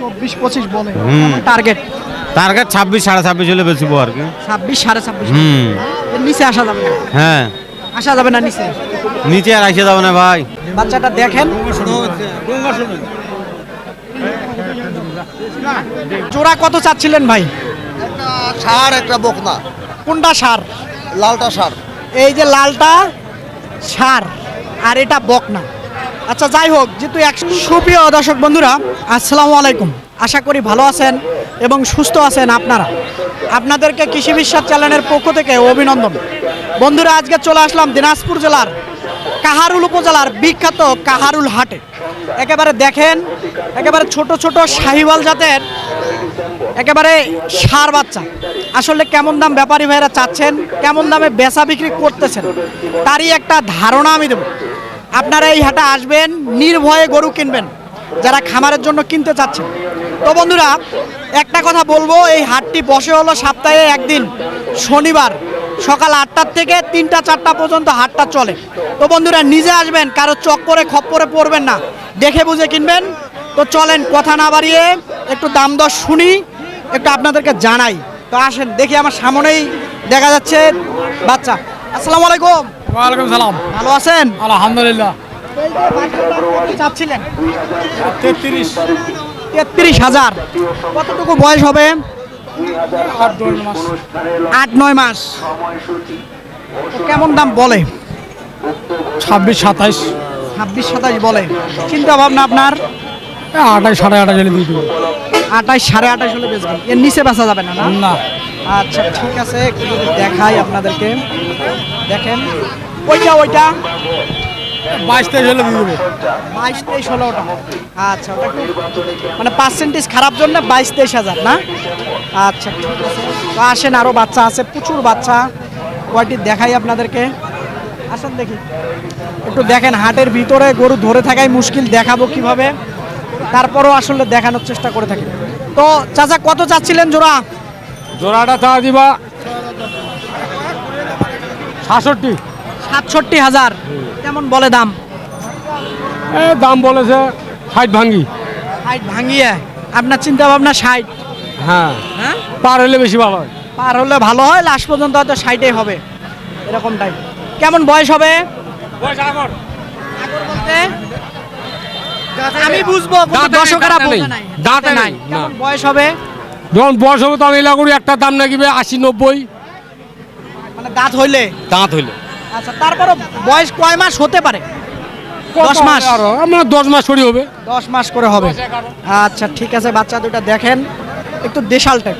চব্বিশ পঁচিশ বলে। টার্গেট টার্গেট ছাব্বিশ সাড়ে ছাব্বিশ হলে বেশিবো আর কি। ছাব্বিশ সাড়ে ছাব্বিশ। নিচে আসা যাবে না। হ্যাঁ। আসা যাবে না নিচে। নিচে আর আসে যাব না ভাই। বাচ্চাটা দেখেন। জোড়া কত চাচ্ছিলেন ভাই? সার একটা বকনা। কোনটা সার? লালটা সার। এই যে লালটা সার আর এটা বকনা। আচ্ছা যাই হোক, যেহেতু এক সুপ্রিয় দর্শক বন্ধুরা, আসসালামু আলাইকুম। আশা করি ভালো আছেন এবং সুস্থ আছেন আপনারা। আপনাদেরকে কৃষি বিশ্বাস চ্যানেলের পক্ষ থেকে অভিনন্দন। বন্ধুরা, আজকে চলে আসলাম দিনাজপুর জেলার কাহারুল উপজেলার বিখ্যাত কাহারুল হাটে। একেবারে দেখেন, একেবারে ছোট ছোট শাহিওয়াল জাতের একেবারে সার বাচ্চা। আসলে কেমন দাম ব্যাপারী ভাইরা চাচ্ছেন, কেমন দামে বেচা বিক্রি করতেছেন, তারই একটা ধারণা আমি দেব। আপনারা এই হাটে আসবেন, নির্ভয়ে গরু কিনবেন, যারা খামারের জন্য কিনতে চাচ্ছেন। তো বন্ধুরা, একটা কথা বলব, এই হাটটি বসে হলো সপ্তাহে একদিন, শনিবার, সকাল আটটার থেকে তিনটা, চারটা পর্যন্ত হাটটা চলে। তো বন্ধুরা, নিজে আসবেন, কারও চক্করে, খপ্পরে পড়বেন না। দেখে বুঝে কিনবেন। তো চলেন, কথা না বাড়িয়ে একটু দাম দর শুনি, একটু আপনাদেরকে জানাই। তো আসেন, দেখি আমার সামনেই দেখা যাচ্ছে বাচ্চা। আসসালামু আলাইকুম। ওয়ালাইকুম সালাম। ভালো আছেন? আলহামদুলিল্লাহ। চাচ্ছিলেন? তেত্রিশ। তেত্রিশ হাজার। কতটুকু বয়স হবে? আট নয় মাস। কেমন দাম বলে? ছাব্বিশ সাতাইশ। ছাব্বিশ সাতাইশ বলে। চিন্তা ভাবনা আপনার? আঠাশ সাড়ে আঠাশ হলে দিয়ে দেবো আঠাশ সাড়ে আঠাশ হলে বেচবেন। এর নিচে বেচা যাবে না? না। আচ্ছা ঠিক আছে একটু দেখাই আপনাদেরকে। দেখেন ওইটা ওইটা। বাইশ তেইশ হলো বাইশ তেইশ হলো ওটা। আচ্ছা ওটা মানে পার্সেন্টেজ খারাপ জন্য বাইশ তেইশ হাজার না? আচ্ছা ঠিক আছে। তো আসেন আরও বাচ্চা আছে প্রচুর বাচ্চা। কয়টি দেখাই আপনাদেরকে। আসেন দেখি। একটু দেখেন হাটের ভিতরে গরু ধরে থাকাই মুশকিল দেখাবো কীভাবে। তারপরও আসলে দেখানোর চেষ্টা করে থাকি। তো চাচা কত চাচ্ছিলেন জোড়া? জোড়াটা চা দিবা? সাতষট্টি। সাতষট্টি হাজার। কেমন বলে দাম? এ দাম বলেছে ষাট ভাঙ্গি। ষাট ভাঙিয়ে আপনার চিন্তা ভাবনা ষাট। হ্যাঁ। হ্যাঁ? পার হলে বেশি ভালো হয়। পার হলে ভালো হয় লাস্ট পর্যন্ত হয়তো ষাটে হবে। এরকম টাইপ কেমন বয়স হবে? আগর। বলতে? আমি বুঝব দাঁতে নাই দাঁতে নাই, বয়স হবে? যখন বয়স হবে তখন এলা করি একটা দাম নাকিবে আশি নব্বই। মানে দাঁত হইলে? দাঁত হইলে। আচ্ছা তারপরও বয়স কয় মাস হতে পারে? দশ মাস? আরও? আমরা দশ মাস সরি হবে। দশ মাস করে হবে। আচ্ছা ঠিক আছে বাচ্চা দুটা দেখেন। একটু দেশাল টাইপ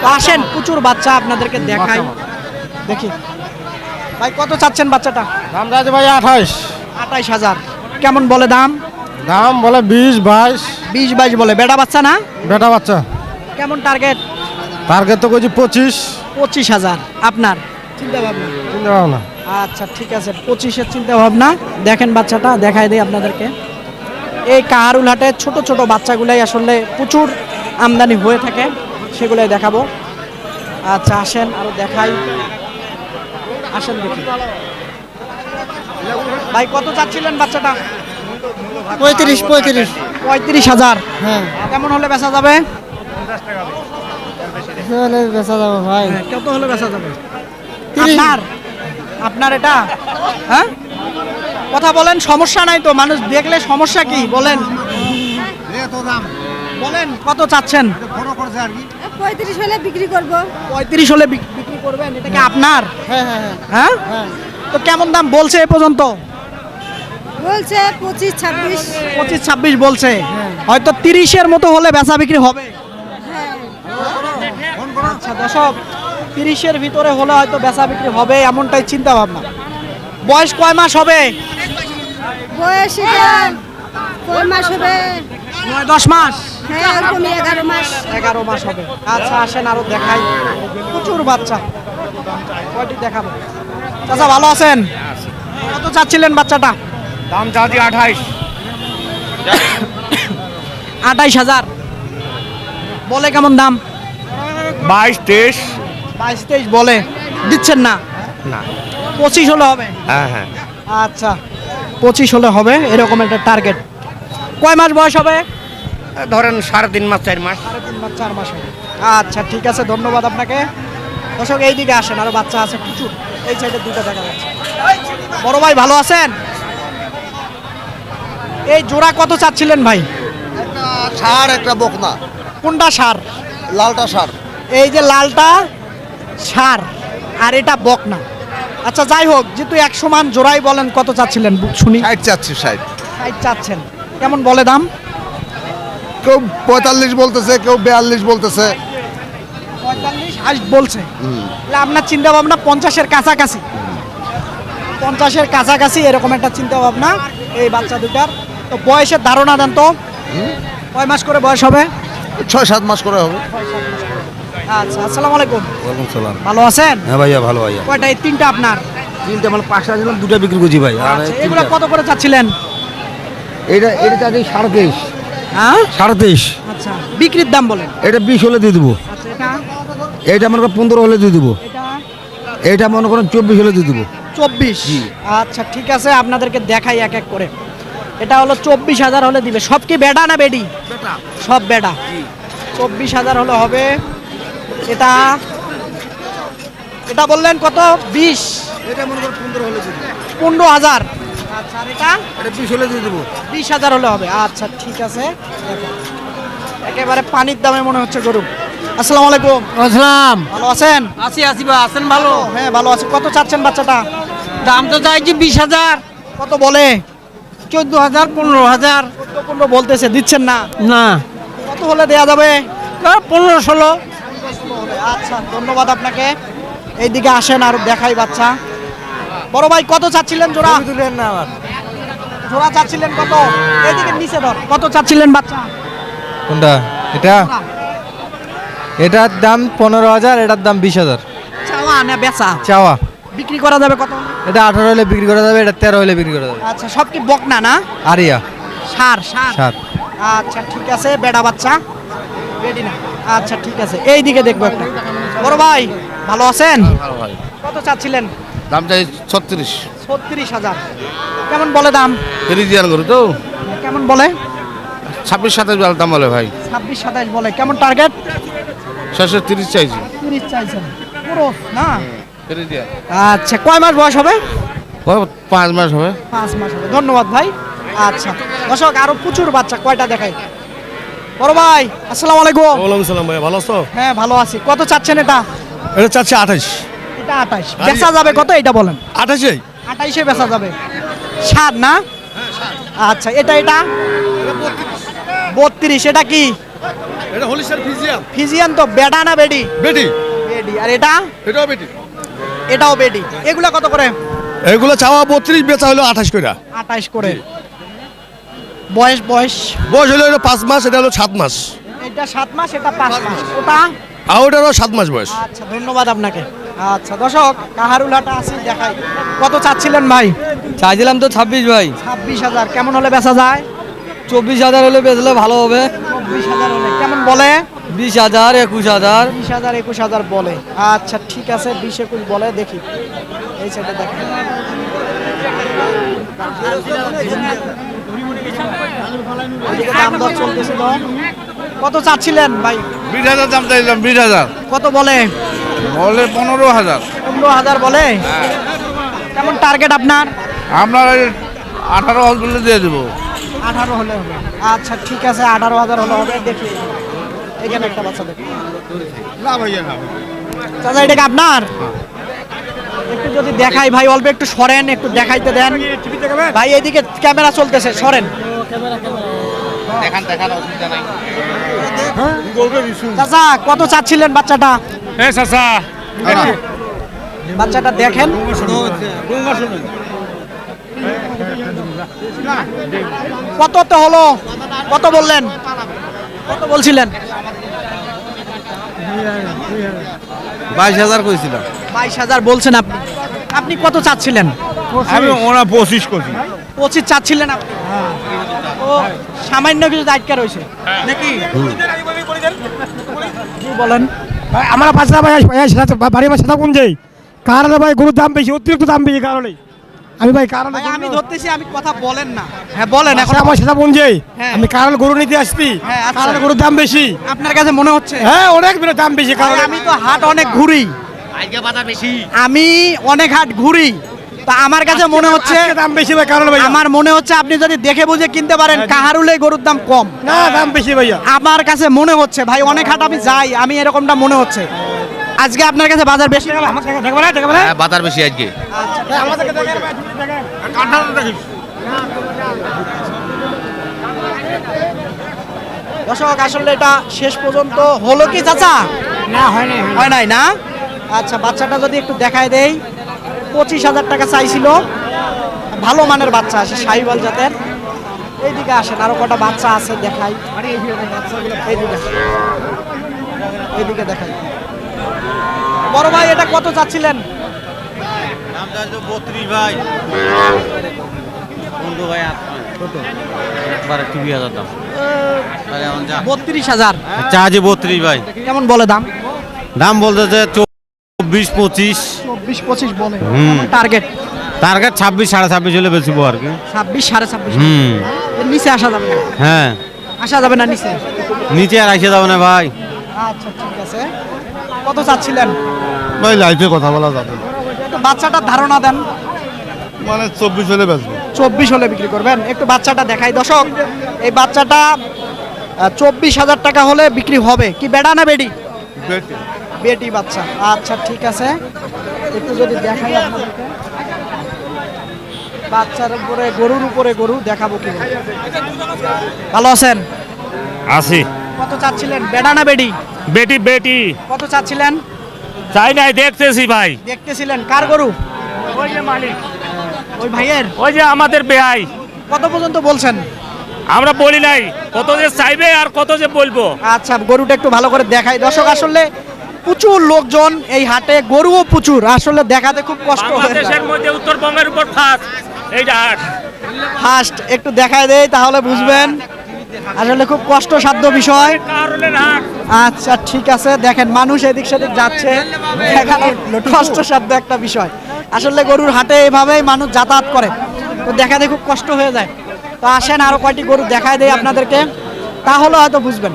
তো আসেন প্রচুর বাচ্চা আপনাদেরকে দেখাই। দেখি। ভাই কত চাচ্ছেন বাচ্চাটা? দাম যাচ্ছে ভাই আঠাইশ। আঠাইশ হাজার। কেমন বলে দাম? দাম বলে বিশ বাইশ। বিশ বাইশ বলে। বেটা বাচ্চা না? বেটা বাচ্চা। কেমন টার্গেট টার্গেট তো করছি পঁচিশ। পঁচিশ হাজার। আপনার? চিন্তা ভাবনা চিন্তা ভাবনা আচ্ছা ঠিক আছে পঁচিশের চিন্তা ভাবনা দেখেন বাচ্চাটা দেখাই দিই আপনাদেরকে। এই কাহারুল হাটে ছোট ছোট বাচ্চাগুলাই আসলে প্রচুর আমদানি হয়ে থাকে সেগুলাই দেখাবো। আচ্ছা আসেন আরও দেখাই। আসেন দেখি। ভাই কত চাচ্ছিলেন বাচ্চাটা? পঁয়ত্রিশ পঁয়ত্রিশ। পঁয়ত্রিশ হাজার। হ্যাঁ। কেমন হলে বেচা যাবে? হলে বেচা যাব ভাই। হ্যাঁ, কত হলে বেচা যাবে? আপনার? আপনার এটা? হ্যাঁ? কথা বলেন সমস্যা নাই তো মানুষ দেখলে সমস্যা কি? বলেন। বলেন কত চাচ্ছেন? পঁয়ত্রিশ হলে বিক্রি করব। পঁয়ত্রিশ হলে বিক- বিক্রি করবেন এটা কি আপনার? হ্যাঁ হ্যাঁ হ্যাঁ। হ্যাঁ? তো কেমন দাম বলছে এ পর্যন্ত? বলছে পঁচিশ ছাব্বিশ। পঁচিশ ছাব্বিশ বলছে। হয়তো তিরিশের মতো হলে বেচা বিক্রি হবে। আচ্ছা দশক তিরিশের ভিতরে হলে হয়তো বেচা বিক্রি হবে এমনটাই চিন্তা ভাবনা বয়স কয় মাস হবে? বয়স কয় মাস হবে? নয় দশ মাস? হ্যাঁ এগারো মাস। এগারো মাস হবে। আচ্ছা আসেন আরও দেখাই। প্রচুর বাচ্চা। কয়টি দেখাবো? চাচা ভালো আছেন? কত চাচ্ছিলেন বাচ্চাটা? দাম চাচ্ছি আঠাইশ। আঠাইশ হাজার। বলে কেমন দাম? বাইশ তেইশ। বাইশ তেইশ বলে। দিচ্ছেন না? না। পঁচিশ হলে হবে। হ্যাঁ হ্যাঁ। আচ্ছা। পঁচিশ হলে হবে এরকম একটা টার্গেট কয় মাস বয়স হবে? ধরেন সাড়ে তিন মাস চার মাস। সাড়ে তিন মাস চার মাস হবে। আচ্ছা ঠিক আছে ধন্যবাদ আপনাকে। দর্শক এই দিকে আসেন আরও বাচ্চা আছে প্রচুর। এই সাইডে দুটো দেখা যাচ্ছে। বড় ভাই ভালো আছেন? এই জোড়া কত চাচ্ছিলেন ভাই? একটা ষাড় একটা বকনা। কোনটা সার? লালটা ষাড় এই যে লালটা সার আর এটা বকনা। আচ্ছা যাই হোক যেহেতু এক সমান জোড়াই বলেন কত চাচ্ছিলেন? শুনি। ষাট চাচ্ছি ষাট। ষাট চাচ্ছেন। কেমন বলে দাম? কেউ পঁয়তাল্লিশ বলতেছে কেউ বিয়াল্লিশ বলতেছে। পঁয়তাল্লিশ হাইস বলছে। তাহলে আপনার চিন্তা ভাবনা পঞ্চাশের কাছাকাছি। পঞ্চাশের কাছাকাছি এরকম একটা চিন্তা ভাবনা এই বাচ্চা দুটার। তো বয়সের ধারণা দেন তো। কয় মাস করে বয়স হবে? ছয় সাত মাস করে হবে। আচ্ছা আসসালামু আলাইকুম। ওয়ালাইকুম সালাম। ভালো আছেন? হ্যাঁ ভাইয়া ভালো ভাইয়া। কয়টা এই তিনটা আপনার? তিনটা মানে পাঁচটা দিলাম দুটা বিক্রি করছি ভাই। আর আচ্ছা, এগুলো কত করে চাচ্ছিলেন? এটা এটা চাচ্ছি সাড়ে তেইশ। হ্যাঁ? সাড়ে তেইশ। আচ্ছা বিক্রির দাম বলেন। এটা বিশ হলে দিয়ে দেবো। আচ্ছা এটা? মনে করেন পনেরো হলে দিয়ে দেবো। এটা? মনে করেন চব্বিশ হলে দিয়ে দেবো। চব্বিশ? আচ্ছা ঠিক আছে আপনাদেরকে দেখাই এক এক করে। এটা হলো চব্বিশ হাজার হলে দিবে। সব কি বেডা না বেডি? সব বেডা। চব্বিশ হাজার হলে হবে এটা এটা বললেন কত? বিশ। এটা মনে পনেরো হলে পনেরো হাজার। আচ্ছা আর এটা? এটা বিশ হলে দিয়ে দেবো। বিশ হাজার হলে হবে। আচ্ছা ঠিক আছে। একেবারে পানির দামে মনে হচ্ছে গরু। আসসালামু আলাইকুম। আসসালাম। ভালো আছেন? আছি আছি বা আছেন ভালো? হ্যাঁ ভালো আছে। কত চাচ্ছেন বাচ্চাটা? দাম তো চাইছি বিশ হাজার। কত বলে? চোদ্দ হাজার পনেরো হাজার। চোদ্দ পনেরো বলতেছে দিচ্ছেন না? না। কত হলে দেয়া যাবে? পনেরো ষোলো। আচ্ছা ধন্যবাদ আপনাকে। এইদিকে আসেন আর দেখাই বাচ্চা। বড় ভাই কত চাচ্ছিলেন জোড়া? তুলেন না আমার। জোড়া চাচ্ছিলেন কত? এইদিকে নিচে ধর কত চাচ্ছিলেন বাচ্চা? কোনটা? এটা? এটার দাম পনেরো হাজার এটার দাম বিশ হাজার। চাওয়া না বেচা? চাওয়া। বিক্রি করা যাবে কত? এটা আঠারো হলে বিক্রি করা যাবে এটা তেরো হলে বিক্রি করা যাবে। আচ্ছা সব কি বকনা না? আরিয়া। সার সার। সাত আচ্ছা ঠিক আছে বেড়া বাচ্চা। বেডি না। আচ্ছা ঠিক আছে এইদিকে দেখব একটা। বড় ভাই ভালো আছেন? কত চাচ্ছিলেন? দাম চাই ছত্রিশ। ছত্রিশ হাজার। কেমন বলে দাম? ফ্রিজিয়ান গরু তো। কেমন বলে? ছাব্বিশ সাতাশ দাম বলে ভাই। ছাব্বিশ সাতাইশ বলে। কেমন টার্গেট শেষে তিরিশ চাইছি। তিরিশ চাইছেন। পুরো না? আচ্ছা কয় মাস বয়স হবে? পাঁচ মাস হবে। পাঁচ মাস হবে। ধন্যবাদ ভাই। আচ্ছা দর্শক আরও প্রচুর বাচ্চা কয়টা দেখাই? বড় ভাই আসসালামু আলাইকুম। ওয়ালাইকুম সালাম ভাই ভালো আছো? হ্যাঁ ভালো আছি। কত চাচ্ছেন এটা? এটা চাচ্ছি আঠাশ। এটা আঠাইশ বেচা যাবে কত এটা বলেন? আঠাশে আঠাইশে বেচা যাবে। সাত না? আচ্ছা এটা এটা? বত্রিশ। এটা কি? এটা হলিস্টার ফিজিয়াম ফিজিয়ান তো বেডা না বেডি? বেটি বেডি। আর এটা? এটাও বেটি এটাও বেডি। এগুলা কত করে? এগুলো চাওয়া বত্রিশ বেচা হলো আঠাশ করে আঠাইশ করে। বয়স বয়স? বয়স হলো এটা পাঁচ মাস এটা হলো সাত মাস। এটা সাত মাস এটা পাঁচ মাস। ওটা? আর ওটারও সাত মাস বয়স। আচ্ছা ধন্যবাদ আপনাকে। আচ্ছা দর্শক কাহারুলাটা আসি দেখাই। কত চাচ্ছিলেন ভাই? চাইছিলাম তো ছাব্বিশ ভাই। ছাব্বিশ হাজার। কেমন হলে বেচা যায়? চব্বিশ হাজার হলে বেচলে ভালো হবে। চব্বিশ হাজার হলে। কেমন বলে? বিশ হাজার একুশ হাজার। বিশ হাজার একুশ হাজার বলে। আচ্ছা ঠিক আছে বিশ একুশ বলে দেখি। এই সাইডে দেখি ওইদিকে দাম দর চলতেছিল কত চাচ্ছিলেন ভাই? বিশ হাজার দাম চাইলাম বিশ হাজার। কত বলে? বলে পনেরো হাজার। পনেরো হাজার বলে? কেমন টার্গেট আপনার? আপনার আঠারো হসপিটালে দিয়ে দেবো। আঠারো হলে হবে। আচ্ছা ঠিক আছে আঠারো হাজার হলে হবে। দেখি। এখানে একটা বাচ্চা দেখি। না ভাইয়া না চাচা এটা আপনার? একটু যদি দেখাই ভাই অল্প একটু সরেন একটু দেখাইতে দেন। ভাই এদিকে ক্যামেরা চলতেছে সরেন। দেখান দেখান অসুবিধা নাই। চাচা কত চাচ্ছিলেন বাচ্চাটা? চাচা। বাচ্চাটা দেখেন। কত তো হলো? কত বললেন? কত বলছিলেন? বাইশ হাজার কইছিলাম। বাইশ হাজার বলছেন আপনি। আপনি কত চাচ্ছিলেন? আমি ওনা পঁচিশ করছি। পঁচিশ চাচ্ছিলেন আপনি? ও সামান্য কিছু দায়িত্ব রয়েছে। নাকি? কি বলেন। আমার বাচ্চা ভাই বাড়ির বাচ্চাটা কোন যাই? কারণে ভাই গরুর দাম বেশি অতিরিক্ত দাম বেশি কারণে আমি ভাই কারণ আমি ধরতেছি আমি কথা বলেন না। হ্যাঁ বলেন এখন আমার সেটা বোন যাই? হ্যাঁ। আমি কারণ গরু নিতে আসছি। হ্যাঁ, আচ্ছা। কারণ গরুর দাম বেশি। আপনার কাছে মনে হচ্ছে? হ্যাঁ অনেক বেশি দাম বেশি ভাই, কারণ আমি তো হাট অনেক ঘুরি। আমি অনেক হাট ঘুরি। তা আমার কাছে মনে হচ্ছে দাম বেশি ভাই কারণ ভাই আমার মনে হচ্ছে আপনি যদি দেখে বুঝে কিনতে পারেন কাহারুলে গরুর দাম কম। না দাম বেশি ভাইয়া। আমার কাছে মনে হচ্ছে ভাই অনেক হাট আমি যাই আমি এরকমটা মনে হচ্ছে। আজকে আপনার কাছে বাজার বেশি? দেখব না দেখব না। হ্যাঁ বাজার বেশি আজকে। দেখেন। দর্শক আসলে এটা শেষ পর্যন্ত হলো কি চাচা? না হয় না হয় নাই না? আচ্ছা বাচ্চাটা যদি একটু দেখায় দেই পঁচিশ হাজার টাকা চাইছিল। ভালো মানের বাচ্চা আছে সাইবাল জাতের। এইদিকে আসেন আরও কটা বাচ্চা আছে দেখাই। এইদিকে এইদিকে দেখাই। বড় ভাই এটা কত চাচ্ছিলেন? বত্রিশ ভাই। বন্ধু বত্রিশ হাজার। চা বত্রিশ ভাই। কেমন বলে দাম? দাম বলতেছে চব্বিশ পঁচিশ। চব্বিশ পঁচিশ বলে। হুম। টার্গেট টার্গেট ছাব্বিশ সাড়ে ছাব্বিশ হলে বেশিবো আর কি। ছাব্বিশ সাড়ে ছাব্বিশ। হুম। নিচে আসা যাবে না। হ্যাঁ। আসা যাবে না নিচে। নিচে আর আসে যাবে না ভাই। আচ্ছা ঠিক আছে। কত চাচ্ছিলেন? ভাই লাইফে কথা বলা যাবে। বাচ্চাটার ধারণা দেন। মানে চব্বিশ হলে বেচবো। চব্বিশ হলে বিক্রি করবেন। একটু বাচ্চাটা দেখাই। দর্শক এই বাচ্চাটা চব্বিশ হাজার টাকা হলে বিক্রি হবে। কি বেড়া না বেডি? বেটি বাচ্চা। আচ্ছা ঠিক আছে। একটু যদি দেখাই আপনাদেরকে। বাচ্চার উপরে গরুর উপরে গরু দেখাবো কি ভালো আছেন? আছি। কত চাচ্ছিলেন? বেড়া না বেডি বেটি বেটি। কত চাচ্ছিলেন? চাই নাই দেখতেছি ভাই। দেখতেছিলেন। কার গরু? ওই যে মালিক। ওই ভাইয়ের? ওই যে আমাদের বেহাই কত পর্যন্ত বলছেন? আমরা বলি নাই কত যে চাইবে আর কত যে বলব। আচ্ছা গরুটা একটু ভালো করে দেখাই। দর্শক আসলে প্রচুর লোকজন এই হাটে গরুও প্রচুর। আসলে দেখাতে খুব কষ্ট হয়ে বাংলাদেশের মধ্যে উত্তরবঙ্গের উপর ফার্স্ট এইটা হাট। ফার্স্ট একটু দেখাই দেই তাহলে বুঝবেন। আসলে খুব কষ্টসাধ্য বিষয়। আচ্ছা ঠিক আছে দেখেন মানুষ এদিক সেদিক যাচ্ছে। কষ্টসাধ্য একটা বিষয়। আসলে গরুর হাটে এভাবেই মানুষ যাতায়াত করে। তো দেখাতে খুব কষ্ট হয়ে যায়। তো আসেন আরও কয়টি গরু দেখায় দেয় আপনাদেরকে। তাহলে হয়তো বুঝবেন।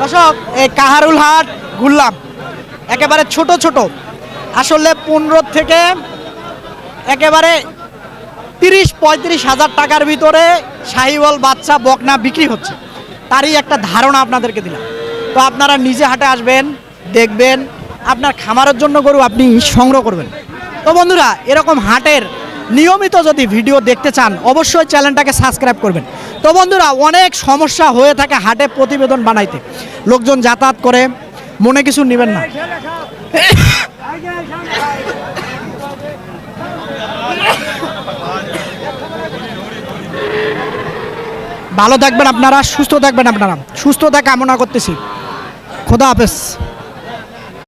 দর্শক এই কাহারুল হাট ঘুরলাম একেবারে ছোট ছোট। আসলে পনেরো থেকে একেবারে তিরিশ, পঁয়ত্রিশ হাজার টাকার ভিতরে শাহিওয়াল বাচ্চা বকনা বিক্রি হচ্ছে। তারই একটা ধারণা আপনাদেরকে দিলাম। তো আপনারা নিজে হাটে আসবেন, দেখবেন, আপনার খামারের জন্য গরু আপনি সংগ্রহ করবেন। তো বন্ধুরা, এরকম হাটের নিয়মিত যদি ভিডিও দেখতে চান, অবশ্যই চ্যানেলটাকে সাবস্ক্রাইব করবেন। তো বন্ধুরা, অনেক সমস্যা হয়ে থাকে হাটে প্রতিবেদন বানাইতে। লোকজন যাতায়াত করে, মনে কিছু নেবেন না। ভালো থাকবেন আপনারা, সুস্থ থাকবেন আপনারা। সুস্থতা কামনা করতেছি। খোদা হাফেজ।